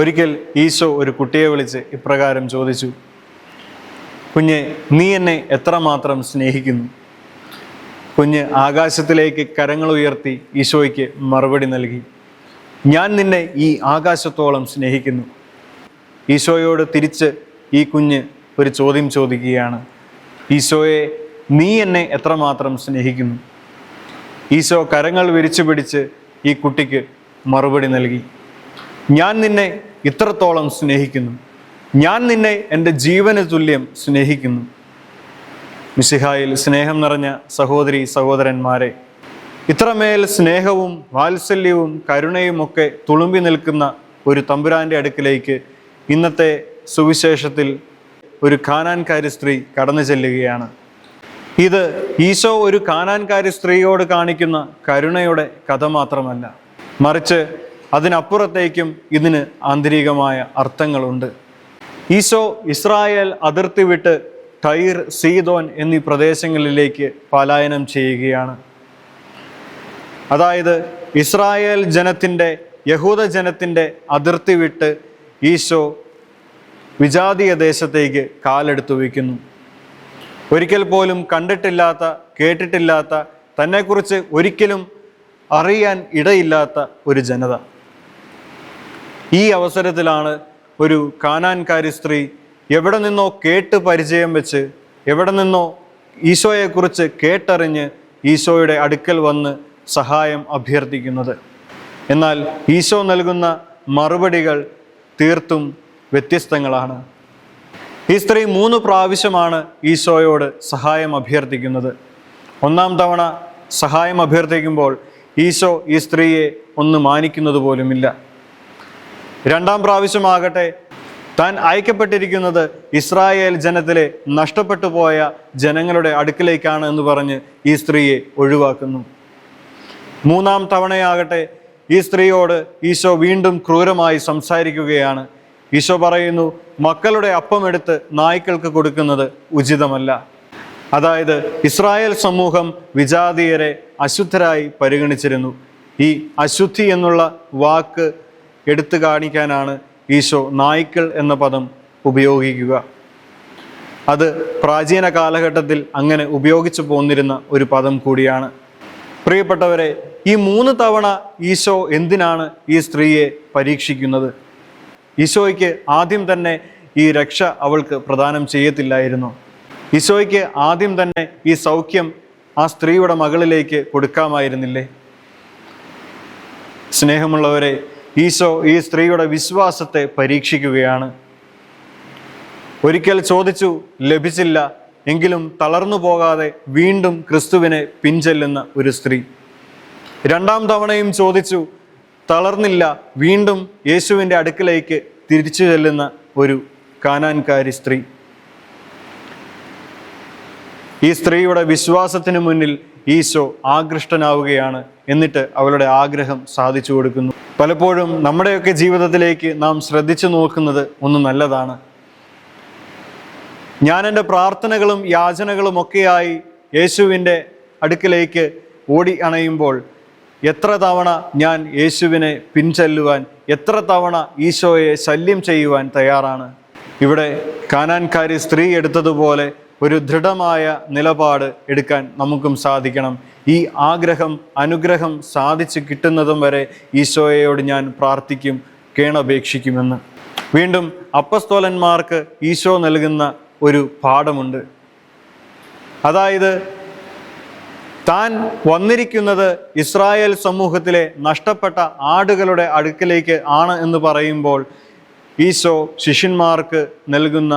ഒരിക്കൽ ഈശോ ഒരു കുട്ടിയെ വിളിച്ച് ഇപ്രകാരം ചോദിച്ചു കുഞ്ഞ് നീ എന്നെ എത്രമാത്രം സ്നേഹിക്കുന്നു? കുഞ്ഞ് ആകാശത്തിലേക്ക് കരങ്ങൾ ഉയർത്തി ഈശോയ്ക്ക് മറുപടി നൽകി ഞാൻ നിന്നെ ഈ ആകാശത്തോളം സ്നേഹിക്കുന്നു. ഈശോയോട് തിരിച്ച് ഈ കുഞ്ഞ് ഒരു ചോദ്യം ചോദിക്കുകയാണ് ഈശോയെ നീ എന്നെ എത്രമാത്രം സ്നേഹിക്കുന്നു? ഈശോ കരങ്ങൾ വിരിച്ചു പിടിച്ച് ഈ കുട്ടിക്ക് മറുപടി നൽകി. ഞാൻ നിന്നെ ഇത്രത്തോളം സ്നേഹിക്കുന്നു. ഞാൻ നിന്നെ എന്റെ ജീവന് തുല്യം സ്നേഹിക്കുന്നു. മിശിഹായിൽ സ്നേഹം നിറഞ്ഞ സഹോദരി സഹോദരന്മാരെ ഇത്രമേൽ സ്നേഹവും വാത്സല്യവും കരുണയും ഒക്കെ തുളുമ്പി നിൽക്കുന്ന ഒരു തമ്പുരാന്റെ അടുക്കിലേക്ക് ഇന്നത്തെ സുവിശേഷത്തിൽ ഒരു കാനാൻകാരി സ്ത്രീ കടന്നു ചെല്ലുകയാണ്. ഇത് ഈശോ ഒരു കാനാൻകാരി സ്ത്രീയോട് കാണിക്കുന്ന കരുണയുടെ കഥ മാത്രമല്ല. മറിച്ച് അതിനപ്പുറത്തേക്കും ഇതിന് ആന്തരികമായ അർത്ഥങ്ങളുണ്ട്. ഈശോ ഇസ്രായേൽ അതിർത്തി വിട്ട് ടൈർ സീതോൻ എന്നീ പ്രദേശങ്ങളിലേക്ക് പലായനം ചെയ്യുകയാണ്. അതായത് ഇസ്രായേൽ ജനത്തിന്റെ യഹൂദ ജനത്തിന്റെ അതിർത്തി വിട്ട് ഈശോ വിജാതീയ ദേശത്തേക്ക് കാലെടുത്തു വയ്ക്കുന്നു. ഒരിക്കൽ പോലും കണ്ടിട്ടില്ലാത്ത കേട്ടിട്ടില്ലാത്ത തന്നെക്കുറിച്ച് ഒരിക്കലും അറിയാൻ ഇടയില്ലാത്ത ഒരു ജനത. ഈ അവസരത്തിലാണ് ഒരു കാനാൻകാരി സ്ത്രീ എവിടെ നിന്നോ കേട്ട് പരിചയം വെച്ച് എവിടെ നിന്നോ ഈശോയെക്കുറിച്ച് കേട്ടറിഞ്ഞ് ഈശോയുടെ അടുക്കൽ വന്ന് സഹായം അഭ്യർത്ഥിക്കുന്നത്. എന്നാൽ ഈശോ നൽകുന്ന മറുപടികൾ തീർത്തും വ്യത്യസ്തങ്ങളാണ്. ഈ സ്ത്രീ മൂന്ന് പ്രാവശ്യമാണ് ഈശോയോട് സഹായം അഭ്യർത്ഥിക്കുന്നത്. ഒന്നാം തവണ സഹായം അഭ്യർത്ഥിക്കുമ്പോൾ ഈശോ ഈ സ്ത്രീയെ ഒന്ന് മാനിക്കുന്നത് പോലുമില്ല രണ്ടാം പ്രാവശ്യമാകട്ടെ താൻ അയക്കപ്പെട്ടിരിക്കുന്നത് ഇസ്രായേൽ ജനത്തിലെ നഷ്ടപ്പെട്ടു പോയ ജനങ്ങളുടെ അടുക്കിലേക്കാണ് എന്ന് പറഞ്ഞ് ഈ സ്ത്രീയെ ഒഴിവാക്കുന്നു. മൂന്നാം തവണയാകട്ടെ ഈ സ്ത്രീയോട് ഈശോ വീണ്ടും ക്രൂരമായി സംസാരിക്കുകയാണ്. ഈശോ പറയുന്നു മക്കളുടെ അപ്പം എടുത്ത് നായ്ക്കൾക്ക് കൊടുക്കുന്നത് ഉചിതമല്ല. അതായത് ഇസ്രായേൽ സമൂഹം വിജാതീയരെ അശുദ്ധരായി പരിഗണിച്ചിരുന്നു. ഈ അശുദ്ധി എന്നുള്ള വാക്ക് എടുത്തു കാണിക്കാനാണ് ഈശോ നായ്ക്കൾ എന്ന പദം ഉപയോഗിക്കുക. അത് പ്രാചീന കാലഘട്ടത്തിൽ അങ്ങനെ ഉപയോഗിച്ചു പോന്നിരുന്ന ഒരു പദം കൂടിയാണ്. പ്രിയപ്പെട്ടവരെ ഈ മൂന്ന് തവണ ഈശോ എന്തിനാണ് ഈ സ്ത്രീയെ പരീക്ഷിക്കുന്നത്? ഈശോയ്ക്ക് ആദ്യം തന്നെ ഈ രക്ഷ അവൾക്ക് പ്രദാനം ചെയ്യത്തില്ലായിരുന്നു. ഈശോയ്ക്ക് ആദ്യം തന്നെ ഈ സൗഖ്യം ആ സ്ത്രീയുടെ മകളിലേക്ക് കൊടുക്കാമായിരുന്നില്ലേ? സ്നേഹമുള്ളവരെ ഈശോ ഈ സ്ത്രീയുടെ വിശ്വാസത്തെ പരീക്ഷിക്കുകയാണ്. ഒരിക്കൽ ചോദിച്ചു ലഭിച്ചില്ല എങ്കിലും തളർന്നു പോകാതെ വീണ്ടും ക്രിസ്തുവിനെ പിൻചെല്ലുന്ന ഒരു സ്ത്രീ. രണ്ടാം തവണയും ചോദിച്ചു തളർന്നില്ല വീണ്ടും യേശുവിന്റെ അടുക്കിലേക്ക് തിരിച്ചു ചെല്ലുന്ന ഒരു കാനാൻകാരി സ്ത്രീ. ഈ സ്ത്രീയുടെ വിശ്വാസത്തിന് മുന്നിൽ ഈശോ ആകൃഷ്ടനാവുകയാണ് എന്നിട്ട് അവളുടെ ആഗ്രഹം സാധിച്ചു കൊടുക്കുന്നു. പലപ്പോഴും നമ്മുടെയൊക്കെ ജീവിതത്തിലേക്ക് നാം ശ്രദ്ധിച്ചു നോക്കുന്നത് ഒന്ന് നല്ലതാണ്. ഞാൻ എന്റെ പ്രാർത്ഥനകളും യാചനകളും ഒക്കെയായി യേശുവിന്റെ അടുക്കിലേക്ക് ഓടി അണയുമ്പോൾ എത്ര തവണ ഞാൻ യേശുവിനെ പിൻചെല്ലുവാൻ എത്ര തവണ ഈശോയെ ശല്യം ചെയ്യുവാൻ തയ്യാറാണ്. ഇവിടെ കാനാൻകാരി സ്ത്രീ എടുത്തതുപോലെ ഒരു ദൃഢമായ നിലപാട് എടുക്കാൻ നമുക്കും സാധിക്കണം. ഈ ആഗ്രഹം അനുഗ്രഹം സാധിച്ചു കിട്ടുന്നതും വരെ ഈശോയോട് ഞാൻ പ്രാർത്ഥിക്കും കേണപേക്ഷിക്കുമെന്ന്. വീണ്ടും അപ്പസ്തോലന്മാർക്ക് ഈശോ നൽകുന്ന ഒരു പാഠമുണ്ട്. അതായത് താൻ വന്നിരിക്കുന്നത് ഇസ്രായേൽ സമൂഹത്തിലെ നഷ്ടപ്പെട്ട ആടുകളുടെ അടുക്കിലേക്ക് ആണ് എന്ന് പറയുമ്പോൾ ഈശോ ശിഷ്യന്മാർക്ക് നൽകുന്ന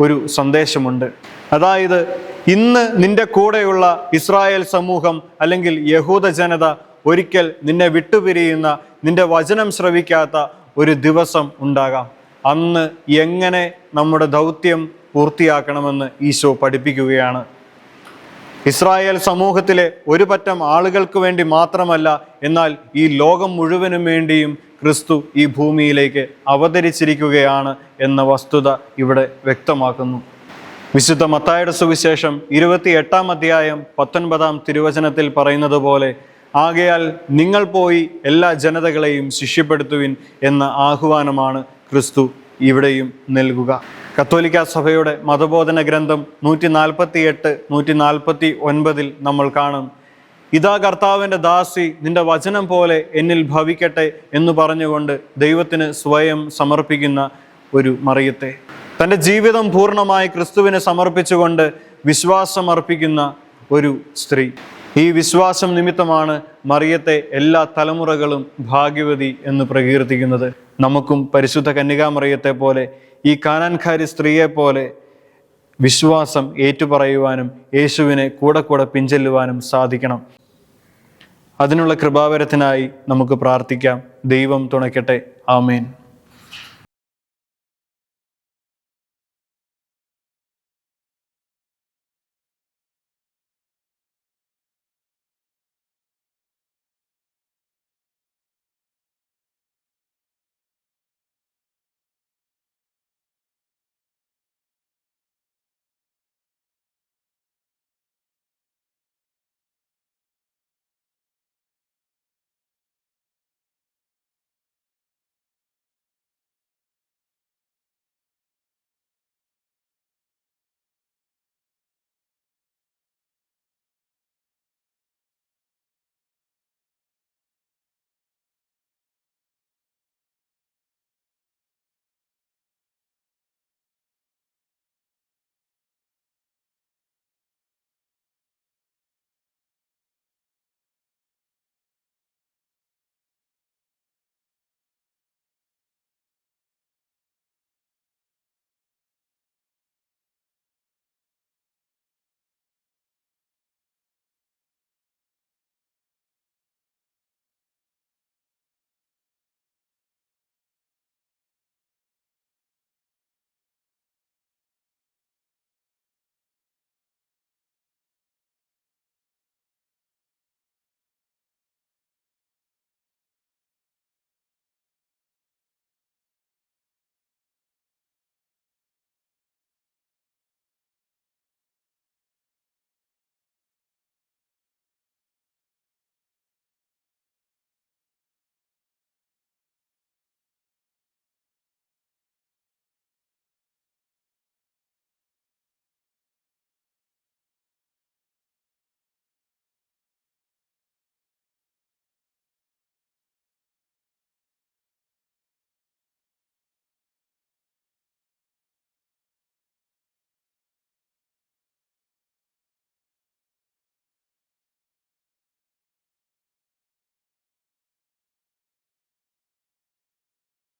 ഒരു സന്ദേശമുണ്ട്. അതായത് ഇന്ന് നിന്റെ കൂടെയുള്ള ഇസ്രായേൽ സമൂഹം അല്ലെങ്കിൽ യഹൂദ ജനത ഒരിക്കൽ നിന്നെ വിട്ടുപിരിയുന്ന നിന്റെ വചനം ശ്രവിക്കാത്ത ഒരു ദിവസം ഉണ്ടാകാം. അന്ന് എങ്ങനെ നമ്മുടെ ദൗത്യം പൂർത്തിയാക്കണമെന്ന് ഈശോ പഠിപ്പിക്കുകയാണ്. ഇസ്രായേൽ സമൂഹത്തിലെ ഒരു പറ്റം ആളുകൾക്ക് വേണ്ടി മാത്രമല്ല എന്നാൽ ഈ ലോകം മുഴുവനും വേണ്ടിയും ക്രിസ്തു ഈ ഭൂമിയിലേക്ക് അവതരിച്ചിരിക്കുകയാണ് എന്ന വസ്തുത ഇവിടെ വ്യക്തമാക്കുന്നു. വിശുദ്ധ മത്തായുടെ സുവിശേഷം ഇരുപത്തി എട്ടാം അധ്യായം പത്തൊൻപതാം തിരുവചനത്തിൽ പറയുന്നത് പോലെ ആകയാൽ നിങ്ങൾ പോയി എല്ലാ ജനതകളെയും ശിഷ്യപ്പെടുത്തുവിൻ എന്ന ആഹ്വാനമാണ് ക്രിസ്തു ഇവിടെയും നൽകുക. കത്തോലിക്ക സഭയുടെ മതബോധന ഗ്രന്ഥം നൂറ്റി നാൽപ്പത്തി എട്ട് നൂറ്റി നാൽപ്പത്തി ഒൻപതിൽ നമ്മൾ കാണും. ഇതാ കർത്താവിന്റെ ദാസി നിന്റെ വചനം പോലെ എന്നിൽ ഭവിക്കട്ടെ എന്ന് പറഞ്ഞുകൊണ്ട് ദൈവത്തിന് സ്വയം സമർപ്പിക്കുന്ന ഒരു മറിയത്തെ. തന്റെ ജീവിതം പൂർണമായി ക്രിസ്തുവിനെ സമർപ്പിച്ചുകൊണ്ട് വിശ്വാസം അർപ്പിക്കുന്ന ഒരു സ്ത്രീ. ഈ വിശ്വാസം നിമിത്തമാണ് മറിയത്തെ എല്ലാ തലമുറകളും ഭാഗ്യവതി എന്ന് പ്രകീർത്തിക്കുന്നത്. നമുക്കും പരിശുദ്ധ കന്യകാമറിയത്തെ പോലെ ഈ കാനാൻകാരി സ്ത്രീയെ പോലെ വിശ്വാസം ഏറ്റുപറയുവാനും യേശുവിനെ കൂടെ കൂടെ പിഞ്ചെല്ലുവാനും സാധിക്കണം. അതിനുള്ള കൃപാവരത്തിനായി നമുക്ക് പ്രാർത്ഥിക്കാം. ദൈവം തുണയ്ക്കട്ടെ. ആമേൻ.